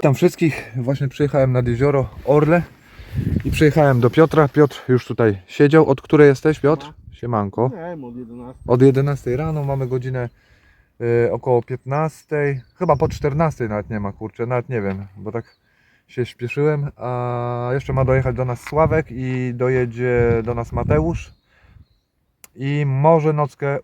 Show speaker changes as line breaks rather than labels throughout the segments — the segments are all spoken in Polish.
Witam wszystkich. Właśnie przyjechałem nad jezioro Orle i przyjechałem do Piotra. Piotr już tutaj siedział. Od której jesteś, Piotr? Siemanko.
Nie od 11.
Od 11 rano mamy godzinę y, około 15, chyba po 14 nawet nie ma, kurczę, nawet nie wiem, bo tak się śpieszyłem, a jeszcze ma dojechać do nas Sławek i dojedzie do nas Mateusz i może nockę,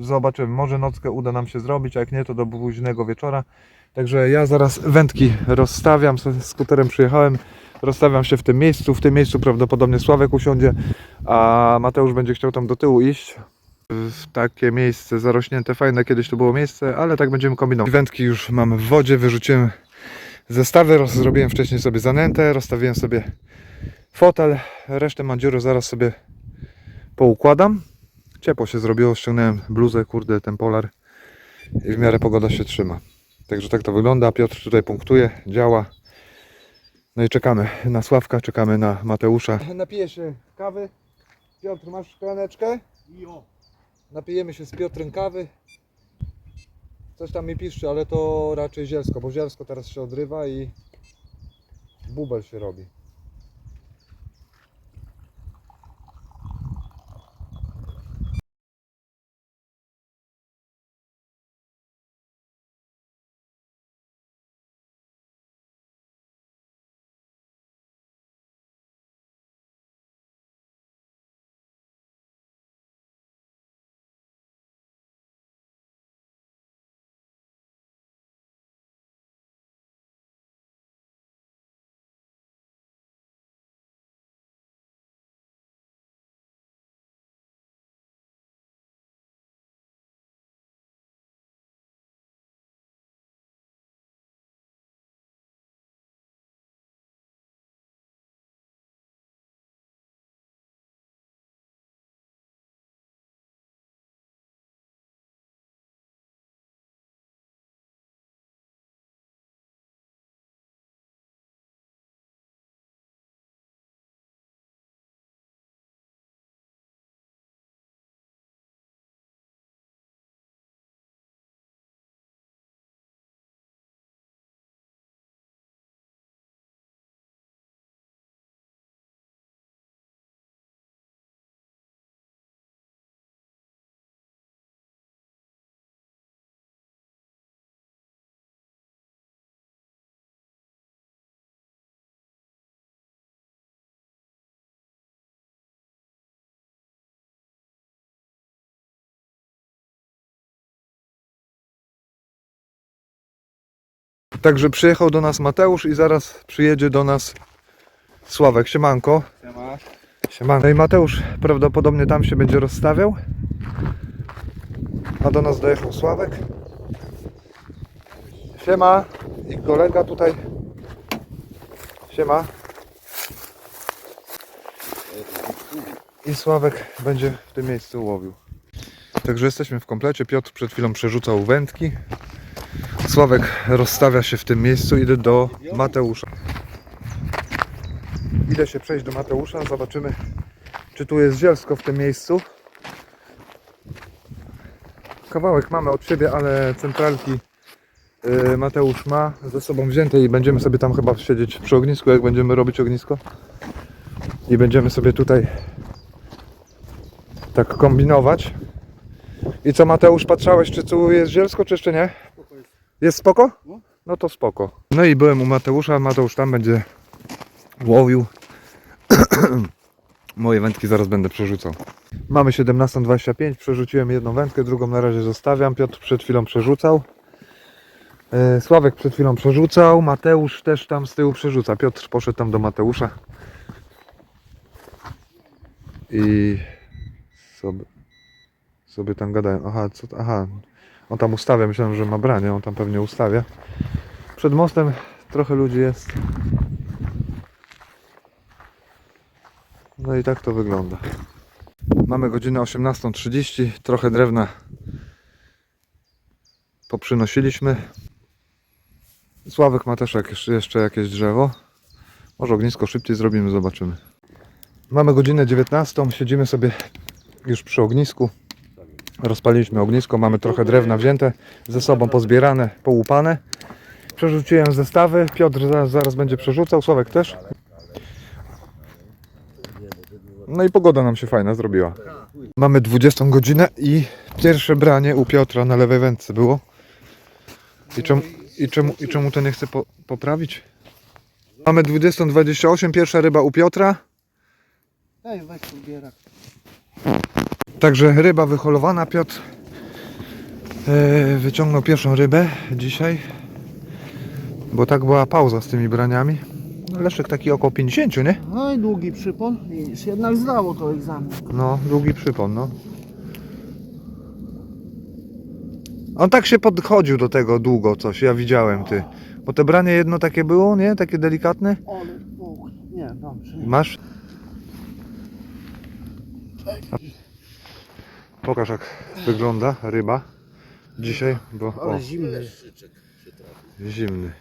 zobaczymy, może nockę uda nam się zrobić, a jak nie to do późnego wieczora, także ja zaraz wędki rozstawiam, skuterem przyjechałem, rozstawiam się w tym miejscu, w tym miejscu prawdopodobnie Sławek usiądzie, a Mateusz będzie chciał tam do tyłu iść, w takie miejsce zarośnięte, fajne kiedyś to było miejsce, ale tak będziemy kombinować. Wędki już mamy w wodzie, wyrzuciłem zestawy, roz, zrobiłem wcześniej sobie zanętę, rozstawiłem sobie fotel, resztę mandziuru zaraz sobie poukładam. Ciepło się zrobiło, ściągnąłem bluzę, kurde, ten polar i w miarę pogoda się trzyma. Także tak to wygląda, Piotr tutaj punktuje, działa. No i czekamy na Sławka, czekamy na Mateusza. Napiję się kawy. Piotr, masz szklaneczkę?
Jo.
Napijemy się z Piotrem kawy. Coś tam mi piszczy, ale to raczej zielsko, bo zielsko teraz się odrywa i bubel się robi. Także przyjechał do nas Mateusz i zaraz przyjedzie do nas Sławek. Siemanko.
Siema.
Siemanko. No i Mateusz prawdopodobnie tam się będzie rozstawiał. A do nas dojechał Sławek. Siema. I kolega tutaj. Siema. I Sławek będzie w tym miejscu łowił. Także jesteśmy w komplecie. Piotr przed chwilą przerzucał wędki. Sławek rozstawia się w tym miejscu. Idę do Mateusza. Idę się przejść do Mateusza. Zobaczymy, czy tu jest zielsko w tym miejscu. Kawałek mamy od siebie, ale centralki y, Mateusz ma ze sobą wzięte i będziemy sobie tam chyba siedzieć przy ognisku, jak będziemy robić ognisko. I będziemy sobie tutaj tak kombinować. I co Mateusz, patrzałeś, czy tu jest zielsko, czy jeszcze nie?
Jest
spoko?
No.
No to spoko. No i byłem u Mateusza, Mateusz tam będzie łowił. Moje wędki zaraz będę przerzucał. Mamy 17.25, przerzuciłem jedną wędkę, drugą na razie zostawiam. Piotr przed chwilą przerzucał. E, Sławek przed chwilą przerzucał, Mateusz też tam z tyłu przerzuca. Piotr poszedł tam do Mateusza. I sobie, sobie tam gadają. Aha, co, aha, on tam ustawia, myślałem, że ma branie, on tam pewnie ustawia. Przed mostem trochę ludzi jest. No i tak to wygląda. Mamy godzinę 18.30, trochę drewna poprzynosiliśmy. Sławek ma też jeszcze jakieś drzewo. Może ognisko szybciej zrobimy, zobaczymy. Mamy godzinę 19, siedzimy sobie już przy ognisku. Rozpaliliśmy ognisko, mamy trochę drewna wzięte, ze sobą pozbierane, połupane. Przerzuciłem zestawy. Piotr zaraz, zaraz będzie przerzucał. Sławek też. No i pogoda nam się fajna zrobiła. Mamy 20 godzinę i pierwsze branie u Piotra na lewej wędce było. I czemu, i czemu, i czemu to nie chce po, poprawić? Mamy 20.28, pierwsza ryba u Piotra.
Daj, weź tu bierak.
Także ryba wyholowana. Piotr e, wyciągnął pierwszą rybę dzisiaj. Bo tak była pauza z tymi braniami. No, Leszek taki około 50, nie?
No i długi przypon. Widzisz, jednak zdało to egzamin.
No, długi przypon, no. On tak się podchodził do tego długo coś, ja widziałem ty. Bo te branie jedno takie było, nie? Takie delikatne.
Ale. Nie, dobrze.
Masz? Pokaż jak wygląda ryba dzisiaj, bo o,
Ale zimny.
zimny.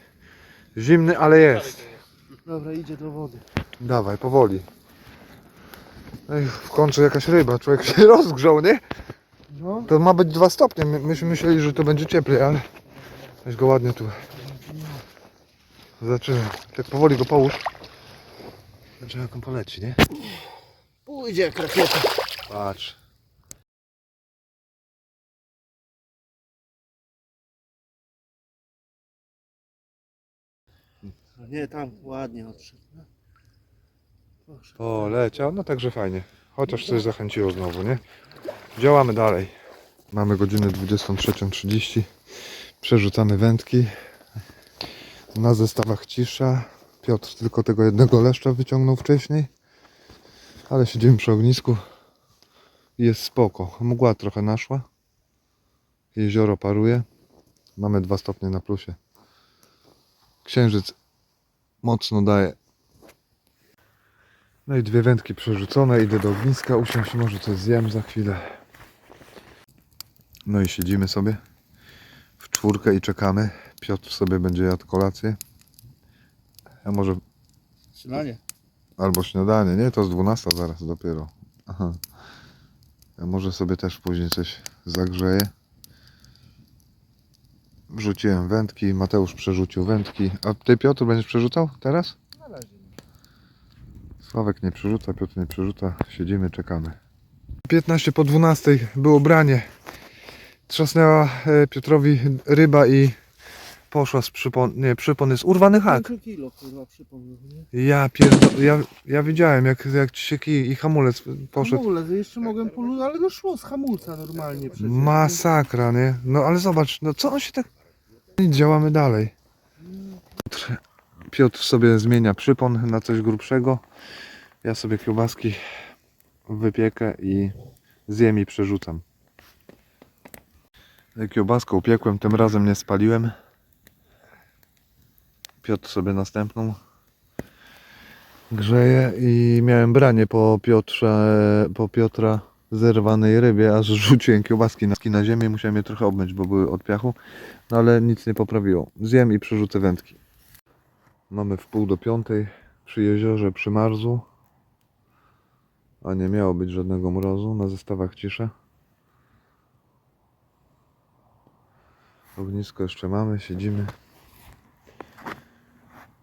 Zimny, ale jest.
Dobra, idzie do wody.
Dawaj, powoli. Ej, w końcu jakaś ryba, człowiek się rozgrzał, nie?
No.
To ma być 2 stopnie. My, myśmy myśleli, że to będzie cieplej, ale weź go ładnie tu. Zaczyna. Tak powoli go połóż. Zobaczymy jak on poleci, nie?
Pójdzie jak rakieta.
Patrz.
Nie, tam ładnie odszedł. No.
No także fajnie. Chociaż coś zachęciło znowu, nie? Działamy dalej. Mamy godzinę 23.30. Przerzucamy wędki. Na zestawach cisza. Piotr tylko tego jednego leszcza wyciągnął wcześniej. Ale siedzimy przy ognisku. Jest spoko. Mgła trochę naszła. Jezioro paruje. Mamy 2 stopnie na plusie. Księżyc mocno daje no i dwie wędki przerzucone, idę do ogniska, usiąść może coś zjem za chwilę. No i siedzimy sobie w czwórkę i czekamy. Piotr sobie będzie jadł kolację. A może
Śniadanie.
albo śniadanie, nie? To z 12 zaraz dopiero. Aha. Ja może sobie też później coś zagrzeję. Wrzuciłem wędki, Mateusz przerzucił wędki. A ty Piotr będziesz przerzucał teraz?
Na razie.
Sławek nie przerzuca, Piotr nie przerzuca. Siedzimy, czekamy. 15 po 12 było branie. Trzasnęła e, Piotrowi ryba i poszła z przypon... Nie, przypon jest urwany hak.
5 kilo kurwa przypomnę, nie?
Ja pierdol... Ja, ja widziałem jak, jak ci się kij i hamulec poszedł.
ogóle, jeszcze mogłem polu, ale no szło z hamulca normalnie przecież.
Masakra, nie? No ale zobacz, no co on się tak... Nic, działamy dalej. Piotr, Piotr sobie zmienia przypon na coś grubszego. Ja sobie kiełbaski wypiekę i zjem i przerzucam. Kiełbaskę upiekłem, tym razem nie spaliłem. Piotr sobie następną grzeje i miałem branie po Piotrze, po Piotra zerwanej rybie, aż rzuciłem kiełbaski na, na ziemię, musiałem je trochę obmyć, bo były od piachu, no ale nic nie poprawiło. Zjem i przerzucę wędki. Mamy w pół do piątej przy jeziorze przy marzu, a nie miało być żadnego mrozu, na zestawach cisza. Ognisko jeszcze mamy, siedzimy.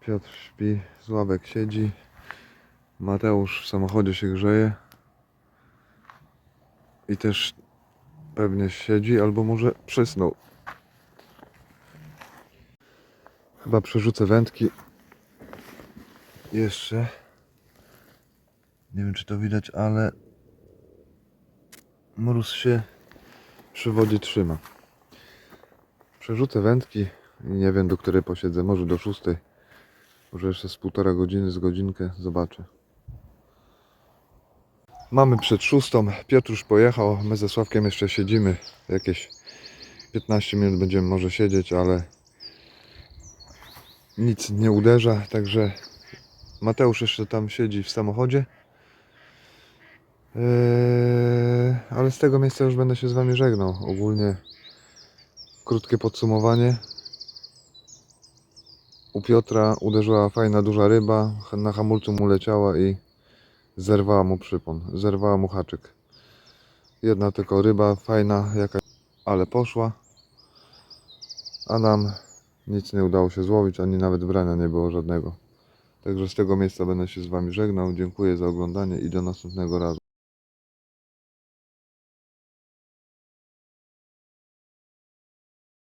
Piotr śpi, Sławek siedzi. Mateusz w samochodzie się grzeje. I też pewnie siedzi, albo może przysnął. Chyba przerzucę wędki. Jeszcze. Nie wiem czy to widać, ale mróz się przy wodzie trzyma. Przerzucę wędki i nie wiem do której posiedzę, może do szóstej. Może jeszcze z półtora godziny, z godzinkę, zobaczę. Mamy przed szóstą, już pojechał, my ze Sławkiem jeszcze siedzimy. Jakieś 15 minut będziemy może siedzieć, ale nic nie uderza, także Mateusz jeszcze tam siedzi w samochodzie. Eee, ale z tego miejsca już będę się z Wami żegnał. Ogólnie krótkie podsumowanie. U Piotra uderzyła fajna duża ryba, na hamulcu mu leciała i zerwała mu przypon, zerwała mu haczyk. Jedna tylko ryba, fajna jakaś, ale poszła. A nam Nic nie udało się złowić, ani nawet brania nie było żadnego. Także z tego miejsca będę się z Wami żegnał. Dziękuję za oglądanie i do następnego razu.